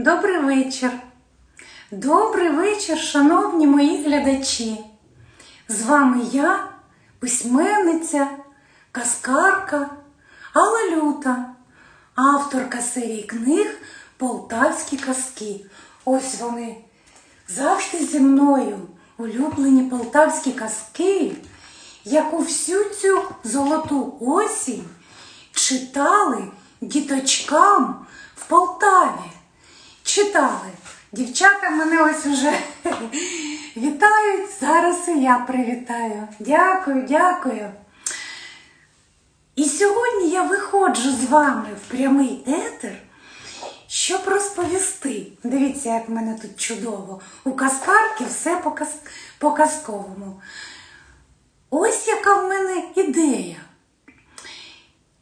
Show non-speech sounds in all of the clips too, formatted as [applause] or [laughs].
Добрий вечір. Добрий вечір, шановні мої глядачі. З вами я, письменниця, казкарка Алла Люта, авторка серії книг Полтавські казки. Ось вони завжди зі мною улюблені полтавські казки, яку всю цю золоту осінь читали діточкам в Полтаві. Читали. Дівчата мене ось уже [laughs] вітають. Зараз і я привітаю. Дякую, дякую. І сьогодні я виходжу з вами в прямий етер, щоб розповісти. Дивіться, як в мене тут чудово. У казкарки все по, каз... по казковому. Ось яка в мене ідея.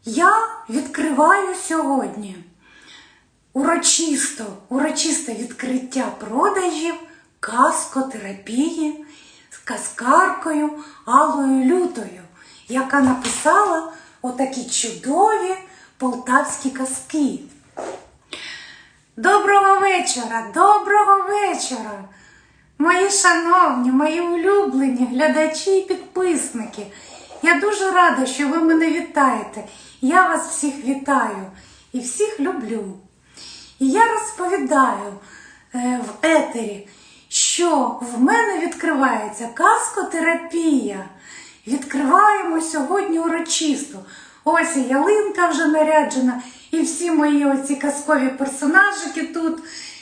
Я відкриваю сьогодні урочисто, урочисте відкриття продажів каскотерапії з казкаркою Аллою Лютою, яка написала отакі чудові полтавські казки. Доброго вечора, доброго вечора! Мої шановні, мої улюблені глядачі і підписники. Я дуже рада, що ви мене вітаєте. Я вас всіх вітаю і всіх люблю. І я розповідаю е, в етері, що в мене відкривається каскотерапія. Відкриваємо сьогодні урочисто. Ось і ялинка вже наряджена, і всі мої оці казкові персонажики тут,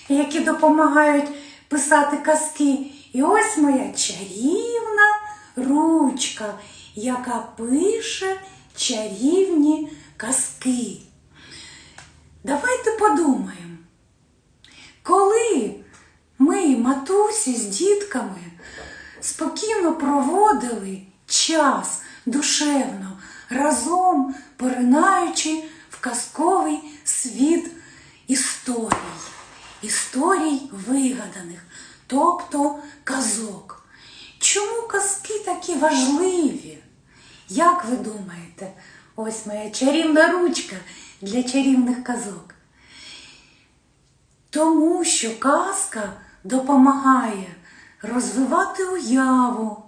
які допомагають писати казки. І ось моя чарівна ручка, яка пише чарівні казки. Давайте подумаємо, коли ми, матусі з дітками, спокійно проводили час душевно, разом поринаючи в казковий світ історій, історій вигаданих, тобто казок. Чому казки такі важливі? Як ви думаєте, ось моя чарівна ручка для чарівних казок? Тому що казка допомагає розвивати уяву,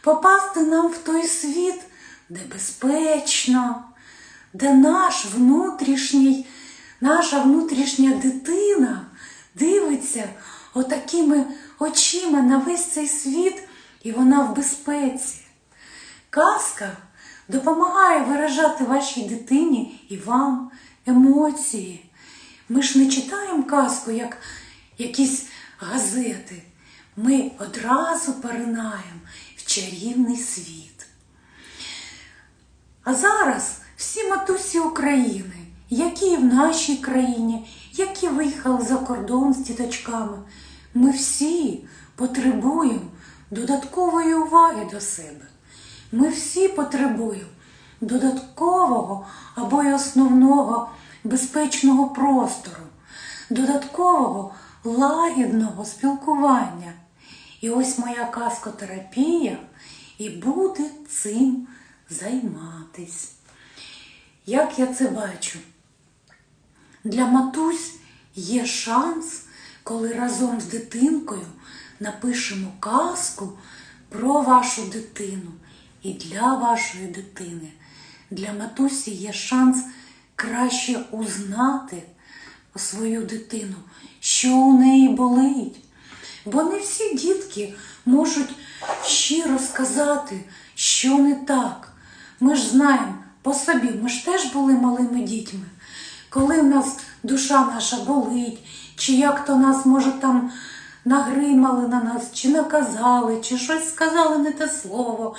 попасти нам в той світ, де безпечно, де наш внутрішній, наша внутрішня дитина дивиться отакими очима на весь цей світ, і вона в безпеці. Казка допомагає виражати вашій дитині і вам емоції. Ми ж не читаємо казку, як якісь газети. Ми одразу поринаємо в чарівний світ. А зараз всі матусі України, які в нашій країні, які виїхали за кордон з діточками, ми всі потребуємо додаткової уваги до себе. Ми всі потребуємо додаткового або й основного безпечного простору, додаткового лагідного спілкування. І ось моя каскотерапія і буде цим займатись. Як я це бачу? Для матусь є шанс, коли разом з дитинкою напишемо казку про вашу дитину і для вашої дитини. Для матусі є шанс краще узнати свою дитину, що у неї болить. Бо не всі дітки можуть щиро сказати, що не так. Ми ж знаємо по собі, ми ж теж були малими дітьми. Коли в нас душа наша болить, чи як то нас, може, там нагримали на нас, чи наказали, чи щось сказали не те слово,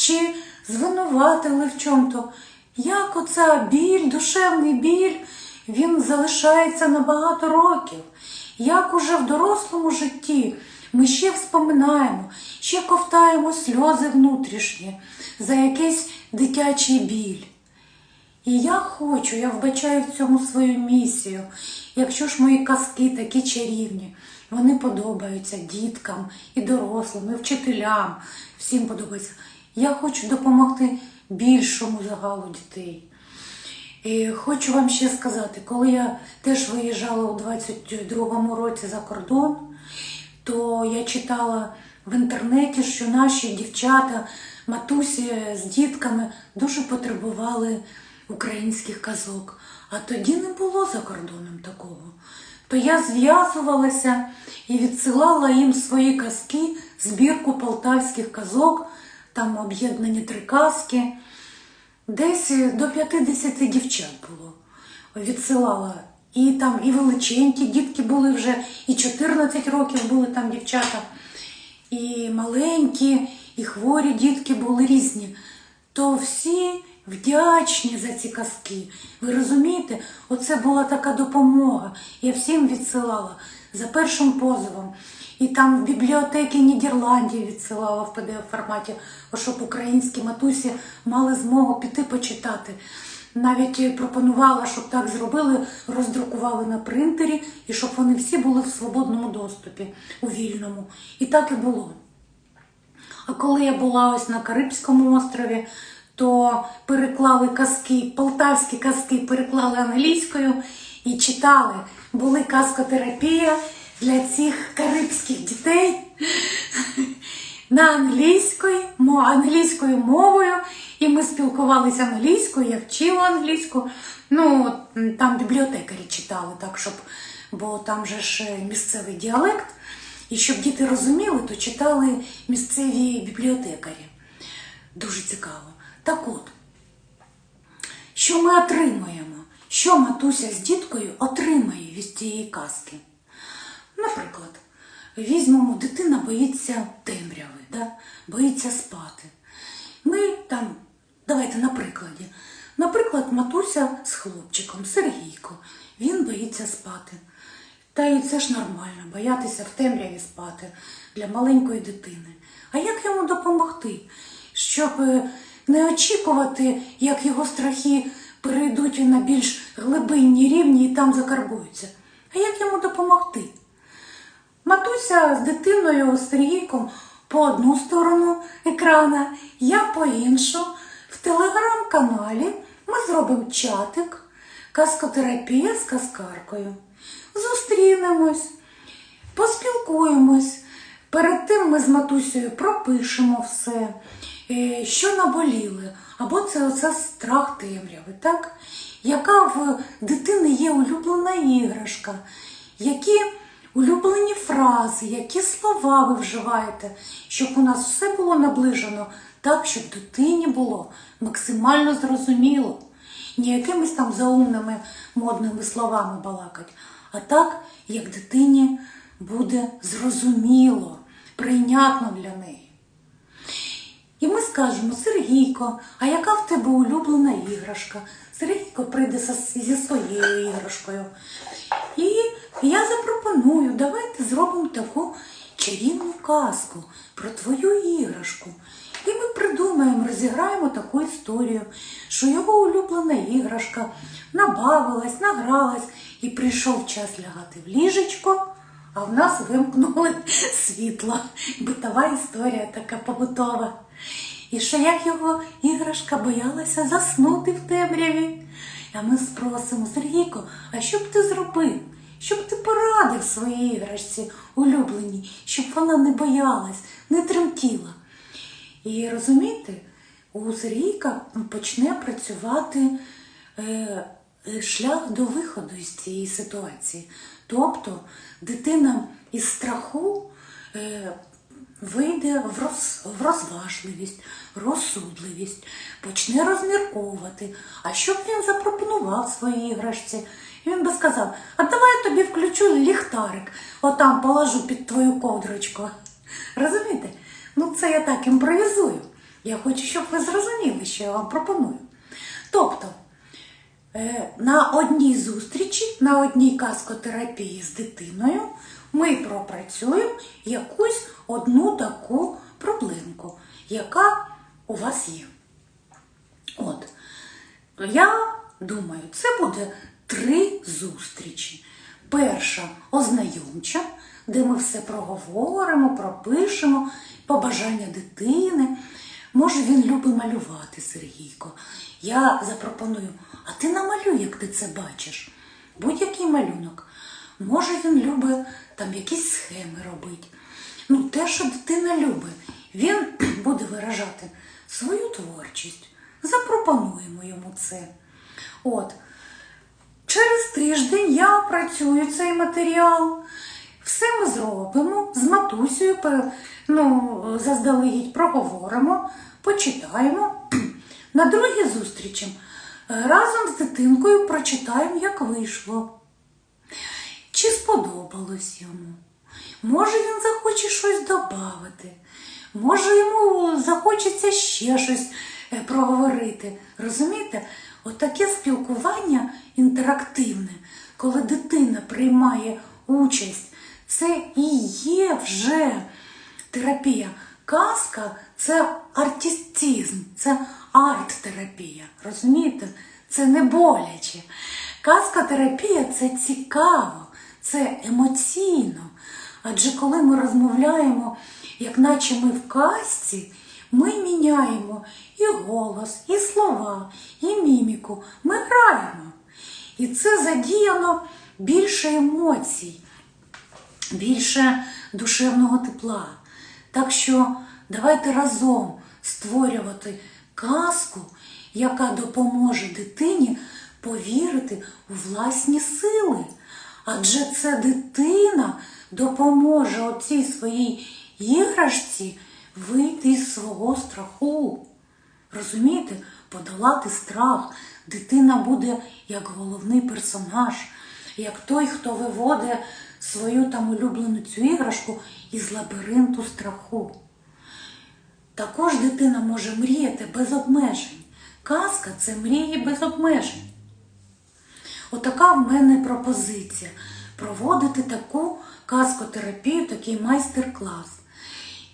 чи звинуватили в чому-то. Як оця біль, душевний біль, він залишається на багато років. Як уже в дорослому житті ми ще вспоминаємо, ще ковтаємо сльози внутрішні за якийсь дитячий біль. І я хочу, я вбачаю в цьому свою місію. Якщо ж мої казки такі чарівні, вони подобаються діткам і дорослим, і вчителям, всім подобається. Я хочу допомогти більшому загалу дітей. І хочу вам ще сказати, коли я теж виїжджала у 22-му році за кордон, то я читала в інтернеті, що наші дівчата, матусі з дітками дуже потребували українських казок. А тоді не було за кордоном такого. То я зв'язувалася і відсилала їм свої казки, збірку полтавських казок, там об'єднані три казки. Десь до 50 дівчат було. Відсилала. І там і величенькі дітки були вже, і 14 років були там дівчата, і маленькі, і хворі дітки були різні. То всі вдячні за ці казки. Ви розумієте, оце була така допомога. Я всім відсилала за першим позовом. І там в бібліотеки Нідерландів відсилала в pdf форматі, щоб українські матусі мали змогу піти почитати. Навіть пропонувала, щоб так зробили, роздрукували на принтері, і щоб вони всі були в свободному доступі, у вільному. І так і було. А коли я була ось на Карибському острові, то переклали казки, полтавські казки переклали англійською і читали. Були казкотерапія для цих карибських дітей на англійською, мо- англійською мовою. І ми спілкувалися англійською, я вчила англійську. Ну, там бібліотекарі читали, так, щоб, бо там же ж е, місцевий діалект. І щоб діти розуміли, то читали місцеві бібліотекарі. Дуже цікаво. Так от, що ми отримуємо? Що матуся з діткою отримає від цієї казки? Наприклад, візьмемо, дитина боїться темряви, да? боїться спати. Ми там, давайте на прикладі. Наприклад, матуся з хлопчиком, Сергійко, він боїться спати. Та і це ж нормально, боятися в темряві спати для маленької дитини. А як йому допомогти, щоб е, не очікувати, як його страхи перейдуть на більш глибинні рівні і там закарбуються? А як йому допомогти? Матуся з дитиною Сергійком по одну сторону екрана, я по іншу. В телеграм-каналі ми зробимо чатик, казкотерапія з казкаркою. Зустрінемось, поспілкуємось. Перед тим ми з матусею пропишемо все, е, що наболіли, або це оце страх темряви, так? Яка в дитини є улюблена іграшка, які улюблені фрази, які слова ви вживаєте, щоб у нас все було наближено так, щоб дитині було максимально зрозуміло. Не якимись там заумними модними словами балакать, а так, як дитині буде зрозуміло, прийнятно для неї. І ми скажемо, Сергійко, а яка в тебе улюблена іграшка? Сергійко прийде зі своєю іграшкою. І я запропоную, давайте зробимо таку чарівну казку про твою іграшку. І ми придумаємо, розіграємо таку історію, що його улюблена іграшка набавилась, награлась, і прийшов час лягати в ліжечко, а в нас вимкнули світло. Битова історія така побутова. І що як його іграшка боялася заснути в темряві. А ми спросимо, Сергійко, а що б ти зробив? Що б ти порадив своїй іграшці улюбленій, щоб вона не боялась, не тремтіла. І розумієте, у Сергійка почне працювати е, е, шлях до виходу із цієї ситуації. Тобто дитина із страху е, вийде в, роз, в розважливість, розсудливість, почне розмірковувати. А що б він запропонував своїй іграшці? Він би сказав: а давай я тобі включу ліхтарик, отам положу під твою ковдрочку. Розумієте? Ну, це я так імпровізую. Я хочу, щоб ви зрозуміли, що я вам пропоную. Тобто, е, на одній зустрічі, на одній казкотерапії з дитиною ми пропрацюємо якусь одну таку проблемку, яка у вас є. От. Я думаю, це буде три зустрічі. Перша ознайомча, де ми все проговоримо, пропишемо, побажання дитини. Може, він любить малювати, Сергійко. Я запропоную, а ти намалюй, як ти це бачиш. Будь-який малюнок. Може, він любить там якісь схеми робити. Ну, те, що дитина любить, він [clears throat] буде виражати свою творчість. Запропонуємо йому це. От. Через тиждень я опрацюю цей матеріал. Все ми зробимо з матусею, ну, заздалегідь проговоримо, почитаємо. [clears throat] На другій зустрічі е, разом з дитинкою прочитаємо, як вийшло. Чи сподобалось йому? Може, він захоче щось додати, може, йому захочеться ще щось е, проговорити. Розумієте? Отаке спілкування інтерактивне, коли дитина приймає участь, це і є вже терапія. Казка це артистизм, це арт-терапія. Розумієте? Це не боляче. Казка-терапія це цікаво, це емоційно. Адже коли ми розмовляємо, як наче ми в казці, ми міняємо і голос, і слова, і міміку. Ми граємо. І це задіяно більше емоцій більше душевного тепла. Так що давайте разом створювати казку, яка допоможе дитині повірити у власні сили. Адже це дитина допоможе оцій своїй іграшці вийти із свого страху. Розумієте, подолати страх. Дитина буде як головний персонаж, як той, хто виводить свою там улюблену цю іграшку із лабіринту страху. Також дитина може мріяти без обмежень. Казка це мрії без обмежень. Отака в мене пропозиція проводити таку казкотерапію, такий майстер-клас.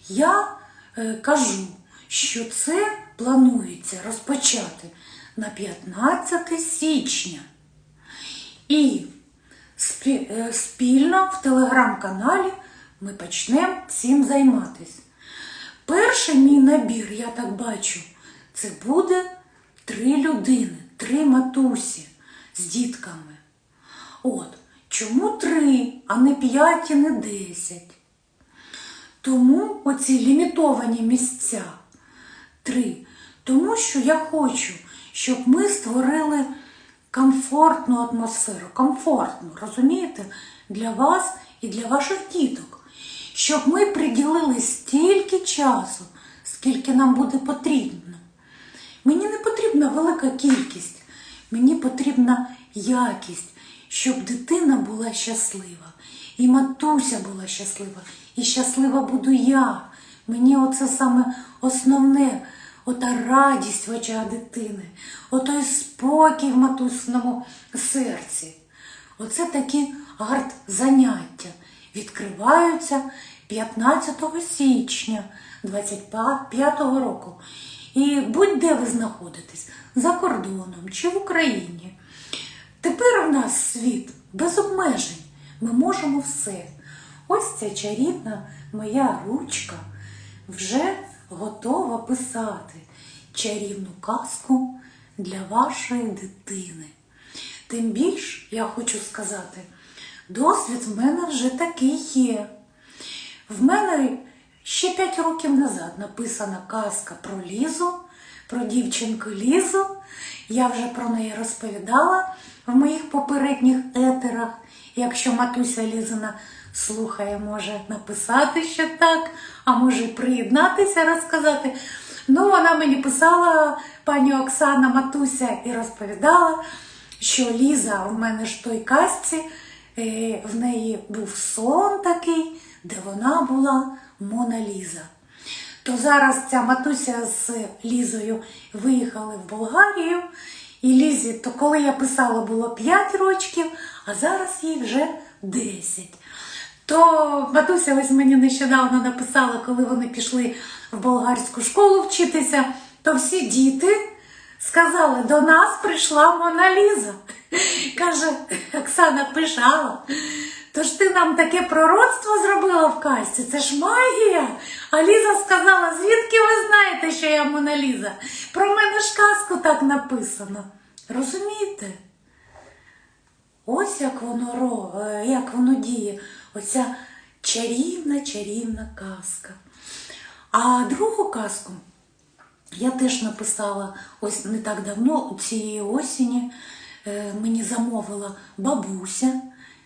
Я е, кажу, що це планується розпочати на 15 січня. І е, спільно в телеграм-каналі ми почнемо цим займатися. Перший мій набір, я так бачу, це буде три людини, три матусі з дітками. От, чому три, а не п'ять і не десять? Тому оці лімітовані місця три. Тому що я хочу, щоб ми створили комфортну атмосферу, комфортну, розумієте, для вас і для ваших діток. Щоб ми приділили стільки часу, скільки нам буде потрібно. Мені не потрібна велика кількість, мені потрібна якість, щоб дитина була щаслива, і матуся була щаслива, і щаслива буду я. Мені оце саме основне, ота радість в очах дитини, отой спокій в матусному серці. Оце такі арт-заняття відкриваються 15 січня 25 року. І будь-де ви знаходитесь, за кордоном чи в Україні. Тепер у нас світ без обмежень. Ми можемо все. Ось ця чарівна моя ручка вже готова писати чарівну казку для вашої дитини. Тим більш я хочу сказати, досвід в мене вже такий є. В мене ще 5 років назад написана казка про Лізу, про дівчинку Лізу. Я вже про неї розповідала в моїх попередніх етерах. Якщо матуся Лізина слухає, може написати ще так, а може приєднатися, розказати. Ну, вона мені писала, пані Оксана Матуся, і розповідала, що Ліза в мене ж той казці, е, в неї був сон такий, де вона була Мона Ліза. То зараз ця матуся з Лізою виїхали в Болгарію. І Лізі, то коли я писала, було 5 років, а зараз їй вже 10. То матуся ось мені нещодавно написала, коли вони пішли в болгарську школу вчитися, то всі діти сказали, до нас прийшла Мона Ліза. Каже, Оксана пишала. Тож ти нам таке пророцтво зробила в касті, це ж магія. А Ліза сказала, звідки ви знаєте, що я Мона Ліза? Про мене ж казку так написано. Розумієте? Ось як воно е, як воно діє, оця чарівна, чарівна казка. А другу казку я теж написала ось не так давно, цієї осені е, мені замовила бабуся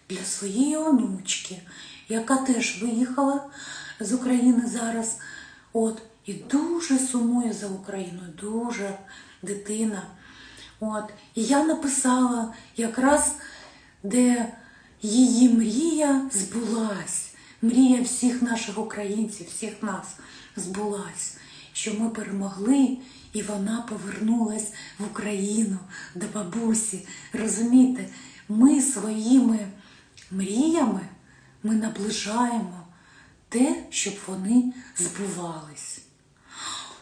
для своєї онучки, яка теж виїхала з України зараз. От, і дуже сумує за Україною, дуже дитина. От, і я написала якраз, де її мрія збулась. Мрія всіх наших українців, всіх нас збулась, що ми перемогли, і вона повернулась в Україну до бабусі. Розумієте, ми своїми мріями ми наближаємо те, щоб вони збувались.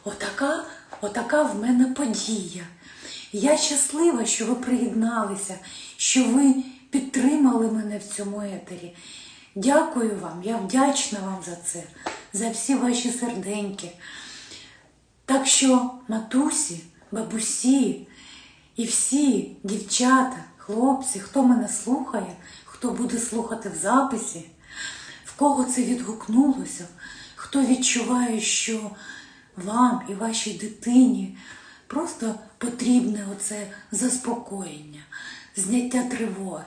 Отака, отака в мене подія. Я щаслива, що ви приєдналися, що ви підтримали мене в цьому етері. Дякую вам, я вдячна вам за це, за всі ваші серденьки. Так що, матусі, бабусі і всі дівчата, хлопці, хто мене слухає, хто буде слухати в записі, в кого це відгукнулося, хто відчуває, що вам і вашій дитині просто потрібне оце заспокоєння, зняття тривоги,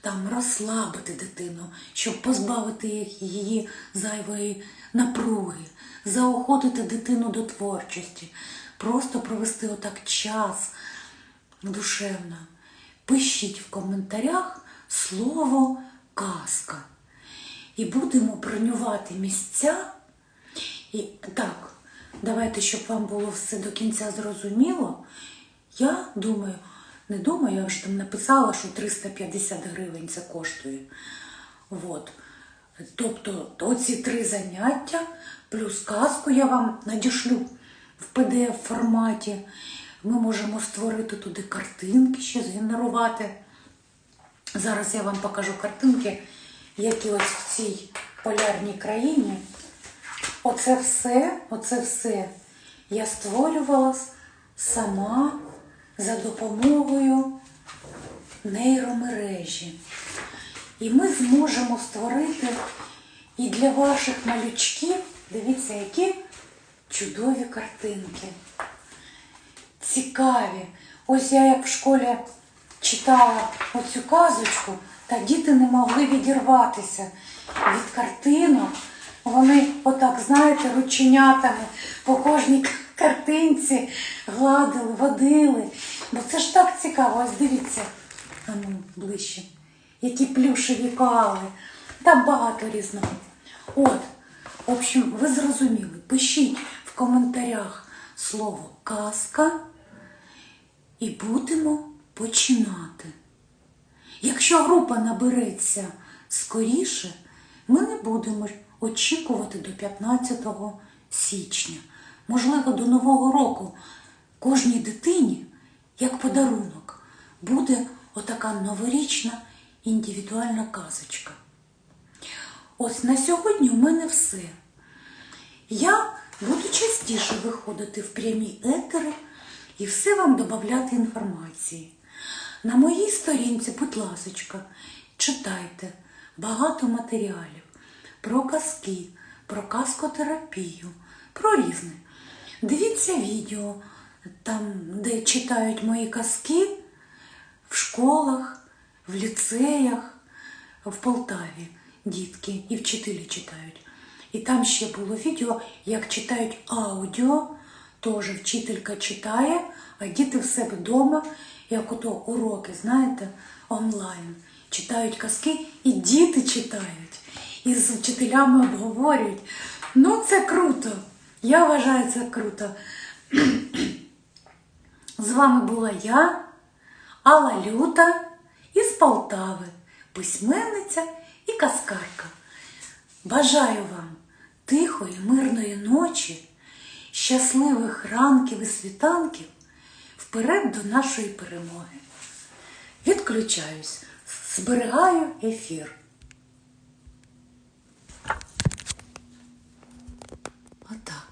там розслабити дитину, щоб позбавити її зайвої напруги, заохотити дитину до творчості, просто провести отак час душевно. Пишіть в коментарях слово казка. І будемо бронювати місця. І так, давайте, щоб вам було все до кінця зрозуміло. Я думаю, не думаю, я вже там написала, що 350 гривень це коштує. От. Тобто оці три заняття, плюс казку я вам надішлю в pdf форматі. Ми можемо створити туди картинки, ще згенерувати. Зараз я вам покажу картинки, які ось в цій полярній країні. Оце все, оце все я створювала сама за допомогою нейромережі. І ми зможемо створити і для ваших малючків, дивіться, які чудові картинки. Цікаві. Ось я як в школі читала оцю казочку, та діти не могли відірватися від картинок. Вони отак, знаєте, рученятами по кожній картинці гладили, водили. Бо це ж так цікаво. Ось дивіться, а ну, ближче. Які плюшеві коали. Та багато різного. От, в общем, ви зрозуміли. Пишіть в коментарях слово казка і будемо починати. Якщо група набереться скоріше, ми не будемо очікувати до 15 січня. Можливо, до Нового року кожній дитині, як подарунок, буде отака новорічна індивідуальна казочка. Ось на сьогодні у мене все. Я буду частіше виходити в прямі етери і все вам додати інформації. На моїй сторінці, будь ласочка, читайте багато матеріалів про казки, про казкотерапію, про різне. Дивіться відео, там, де читають мої казки в школах, в ліцеях, в Полтаві дітки і вчителі читають. І там ще було відео, як читають аудіо, теж вчителька читає, а діти в себе вдома, як ото уроки, знаєте, онлайн. Читають казки і діти читають. І з вчителями обговорюють. Ну, це круто. Я вважаю це круто. З вами була я, Алла Люта із Полтави, письменниця і каскарка. Бажаю вам тихої, мирної ночі, щасливих ранків і світанків вперед до нашої перемоги. Відключаюсь, зберігаю ефір. Отак.